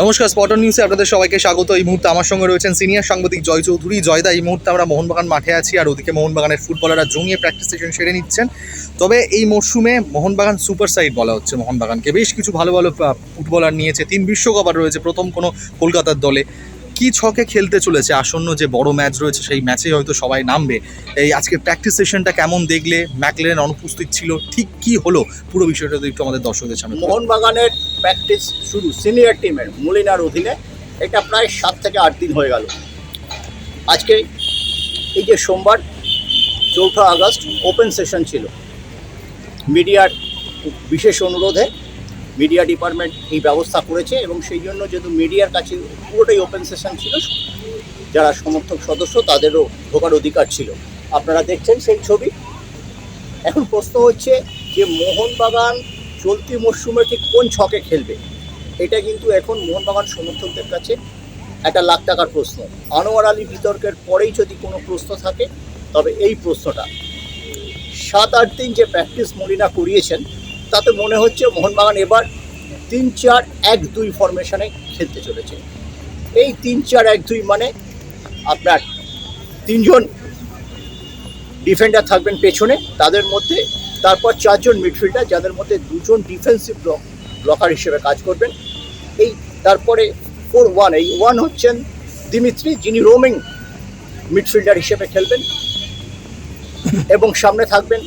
নমস্কার স্পটন নিউজে আপনাদের সবাইকে স্বাগত। এই মুহূর্তে আমার সঙ্গে রয়েছেন সিনিয়র সাংবাদিক জয় চৌধুরী। জয়দা, এই মুহূর্তে আমরা মোহনবাগান মাঠে আছি আর ওদিকে মোহনবাগানের ফুটবলাররা জমিয়ে প্র্যাকটিস সেশন সেরে নিচ্ছেন। তবে এই মরশুমে মোহনবাগান সুপার সাইড বলা হচ্ছে মোহনবাগানকে। বেশ কিছু ভালো ভালো ফুটবলার নিয়েছে। তিন বিশ্বকাপ আর রয়েছে প্রথম কোনো কলকাতার দলে। কি ছকে খেলতে চলেছে? আসন্ন যে বড় ম্যাচ রয়েছে, সেই ম্যাচে হয়তো সবাই নামবে। এই আজকে প্র্যাকটিস সেশনটা কেমন দেখলে? ম্যাকলেন অনুপস্থিত ছিল, ঠিক কি হলো? পুরো বিষয়টা একটু আমাদের দর্শকদের সামনে মোহনবাগানের প্র্যাকটিস শুরু সিনিয়র টিমের মুলিনার অধীনে। এটা প্রায় সাত থেকে আট দিন হয়ে গেল। আজকে এই যে সোমবার, চৌঠা আগস্ট ওপেন সেশন ছিল। মিডিয়ার বিশেষ অনুরোধে মিডিয়া ডিপার্টমেন্ট এই ব্যবস্থা করেছে এবং সেই জন্য যেহেতু মিডিয়ার কাছে পুরোটাই ওপেন সেশন ছিল, যারা সমর্থক সদস্য তাদেরও ঢোকার অধিকার ছিল। আপনারা দেখছেন সেই ছবি। এখন প্রশ্ন হচ্ছে যে মোহনবাগান চলতি মরশুমে ঠিক কোন ছকে খেলবে? এটা কিন্তু এখন মোহনবাগান সমর্থকদের কাছে একটা লাখ টাকার প্রশ্ন। আনোয়ার আলী বিতর্কের পরেই যদি কোনো প্রশ্ন থাকে, তবে এই প্রশ্নটা। সাত আট দিন যে প্র্যাকটিস মলিনা করিয়েছেন তাতে মনে হচ্ছে মোহনবাগান এবার তিন চার এক দুই ফরমেশনে খেলতে চলেছে। এই তিন চার এক দুই মানে আপনার তিনজন ডিফেন্ডার থাকবেন পেছনে, তাদের মধ্যে, তারপর চারজন মিডফিল্ডার যাদের মধ্যে দুজন ডিফেন্সিভ ব্লক ব্লকার হিসেবে কাজ করবেন। এই তারপরে ফোর ওয়ান এই ওয়ান হচ্ছেন দিমিত্রি, যিনি রোমিং মিডফিল্ডার হিসেবে খেলবেন। এবং সামনে থাকবেন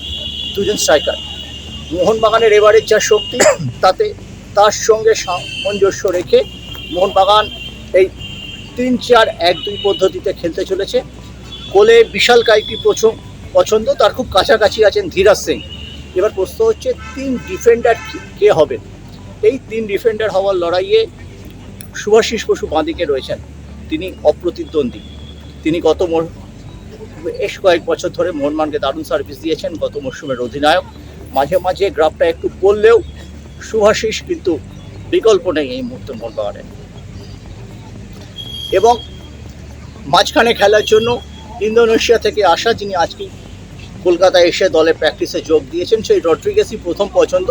দুজন স্ট্রাইকার মোহনবাগানের এবারের যা শক্তি, তাতে তার সঙ্গে সামঞ্জস্য রেখে মোহনবাগান এই তিন চার এক দুই পদ্ধতিতে খেলতে চলেছে। কোলে বিশাল কাইটি প্রচুর পছন্দ, তার খুব কাছাকাছি আছেন ধীরাজ সিং। এবার প্রশ্ন হচ্ছে, তিন ডিফেন্ডার কে হবে? এই তিন ডিফেন্ডার হওয়ার লড়াইয়ে শুভাশিস বসু বাঁদিকে রয়েছেন। তিনি অপ্রতিদ্বন্দ্বী। তিনি গত বেশ কয়েক বছর ধরে মোহনমানকে দারুণ সার্ভিস দিয়েছেন। গত মরশুমের অধিনায়ক। মাঝে মাঝে গ্রাফটা একটু পড়লেও শুভাশিস কিন্তু বিকল্প নেই এই মুহূর্তে মোহনবাগানে এবং মাঝখানে খেলার জন্য ইন্দোনেশিয়া থেকে আসা যিনি আজকে কলকাতায় এসে দলে প্র্যাকটিসে যোগ দিয়েছেন, সেই রড্রিগেসই প্রথম পছন্দ।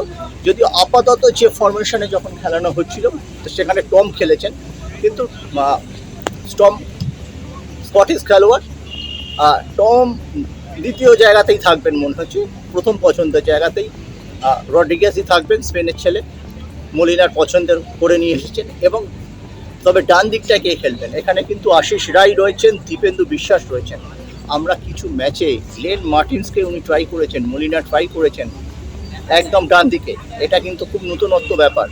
যদিও আপাতত যে ফরমেশনে যখন খেলানো হচ্ছিল, তো সেখানে টম খেলেছেন। কিন্তু স্টম স্কটিশ খেলোয়াড় টম দ্বিতীয় জায়গাতেই থাকবেন মনে হচ্ছে। প্রথম পছন্দের জায়গাতেই আহ, রড্রিগেসই থাকবেন স্পেনের ছেলে। মলিনার পছন্দের করে নিয়ে এসেছেন এবং তবে ডান দিকটা কে খেলবেন? এখানে কিন্তু আশিস রায় রয়েছেন দীপেন্দু বিশ্বাস রয়েছেন। আমরা কিছু ম্যাচে গ্লেন মার্টিন্সকে উনি ট্রাই করেছেন মলিনা ট্রাই করেছেন একদম ডান দিকে। এটা কিন্তু খুব নতুনত্ব ব্যাপার।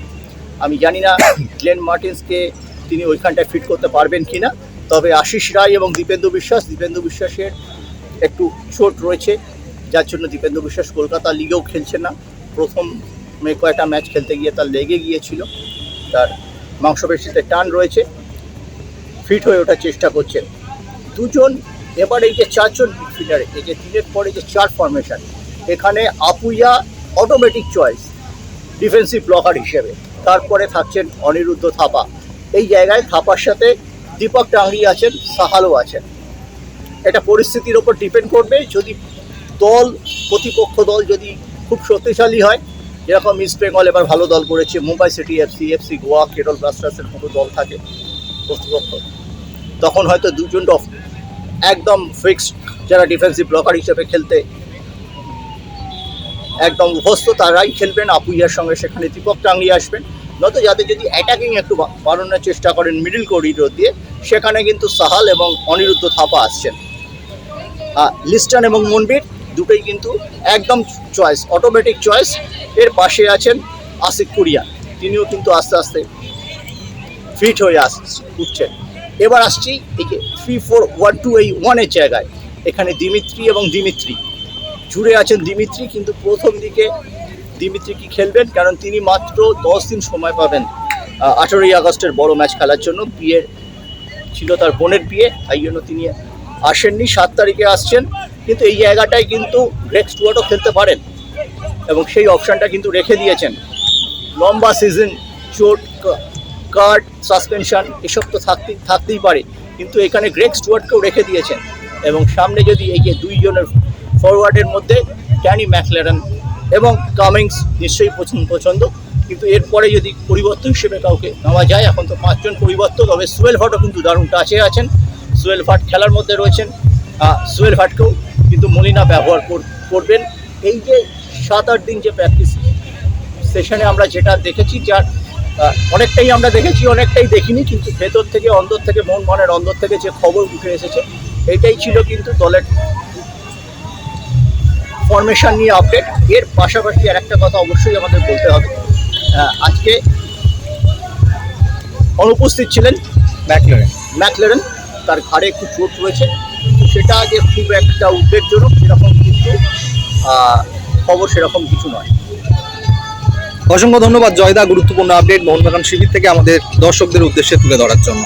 আমি জানি না গ্লেন মার্টিন্সকে তিনি ওইখানটায় ফিট করতে পারবেন কি না তবে আশিস রায় এবং দীপেন্দু বিশ্বাস দীপেন্দু বিশ্বাসের একটু চোট রয়েছে। যার জন্য দীপেন্দ্র বিশ্বাস কলকাতা লিগেও খেলছে না। প্রথম কয়েকটা ম্যাচ খেলতে গিয়ে তার লেগে গিয়েছিল। তার মাংসপেশিতে টান রয়েছে। ফিট হয়ে ওঠার চেষ্টা করছেন। দুজন, এবার এই যে চারজন মিডফিল্ডার এই যে তিনের পরে যে চার ফরমেশন এখানে Apuia automatic choice defensive blocker হিসেবে। তারপরে থাকছেন অনিরুদ্ধ থাপা। এই জায়গায় থাপার সাথে দীপক টাংরি আছেন, সাহালও আছেন। এটা পরিস্থিতির ওপর ডিপেন্ড করবে। যদি দল, প্রতিপক্ষ দল যদি খুব শক্তিশালী হয়, যেরকম ইস্ট বেঙ্গল এবার ভালো দল করেছে Mumbai city FC FC Goa Kerala ব্লাস্টার্সের মতো দল থাকে প্রতিপক্ষ। তখন হয়তো দুজন একদম ফিক্সড যারা ডিফেন্সিভ ব্লকার হিসেবে খেলতে একদম অভ্যস্ত, তারাই খেলবেন। আপুইয়ার সঙ্গে সেখানে দীপক টাঙ্গি আসবেন। নয়তো যাদের যদি অ্যাটাকিং একটু বাড়ানোর চেষ্টা করেন মিডল করিডোর দিয়ে, সেখানে কিন্তু সাহাল এবং অনিরুদ্ধ থাপা আসছেন। লিস্টন এবং মনবীর দুটোই কিন্তু একদম চয়েস অটোমেটিক চয়েস এর পাশে আছেন আসিফ কুরিয়া। তিনিও কিন্তু আস্তে আস্তে ফিট হয়ে আস, উঠছেন। এবার আসছি একে থ্রি ফোর ওয়ান টু এই ওয়ানের জায়গায়। এখানে দিমিত্রি এবং দিমিত্রি। জুড়ে আছেন দিমিত্রি, কিন্তু প্রথম দিকে দিমিত্রি কি খেলবেন? কারণ তিনি মাত্র দশ দিন সময় পাবেন আঠেরোই আগস্টের বড় ম্যাচ খেলার জন্য। বিয়ের ছিল তার বোনের বিয়ে, তাই জন্য তিনি আসেননি। সাত তারিখে আসছেন। কিন্তু এই জায়গাটায় কিন্তু গ্রেক স্টুয়ার্টও খেলতে পারেন। এবং সেই অপশানটা কিন্তু রেখে দিয়েছেন। লম্বা সিজন চোট কার্ড সাসপেনশন এসব তো থাকতেই থাকতেই পারে। কিন্তু এখানে গ্রেক স্টুয়ার্টকেও রেখে দিয়েছেন। এবং সামনে যদি এই যে দুইজনের ফরওয়ার্ডের মধ্যে ড্যানি ম্যাকলেরান এবং কামিংস নিশ্চয়ই পছন্দ পছন্দ। কিন্তু এরপরে যদি পরিবর্তন হিসেবে কাউকে নেওয়া যায়, এখন তো পাঁচজন পরিবর্তন তবে সুয়েল ভাটও কিন্তু দারুণ টাচে আছেন। সুয়েল ভাট খেলার মধ্যে রয়েছেন। সুয়েল ভাটকেও কিন্তু মলিনা ব্যবহার করবেন। এই যে সাত আট দিন যে প্র্যাকটিস সেশনে আমরা যেটা দেখেছি যার অনেকটাই আমরা দেখেছি অনেকটাই দেখিনি কিন্তু ভেতর থেকে অন্দর থেকে মন মনের অন্দর থেকে যে খবর উঠে এসেছে এটাই ছিল কিন্তু দলের ফরমেশন নিয়ে আপডেট এর পাশাপাশি আর একটা কথা অবশ্যই আমাদের বলতে হবে আজকে অনুপস্থিত ছিলেন ম্যাকলারেন ম্যাকলেরেন তার ঘাড়ে একটু চোট রয়েছে। সেটা আগে খুব একটা উদ্বেগজনক সেরকম কিন্তু খবর সেরকম কিছু নয়। অসংখ্য ধন্যবাদ, জয়দা। গুরুত্বপূর্ণ আপডেট মোহনবাগান শিবির থেকে আমাদের দর্শকদের উদ্দেশ্যে তুলে ধরার জন্য।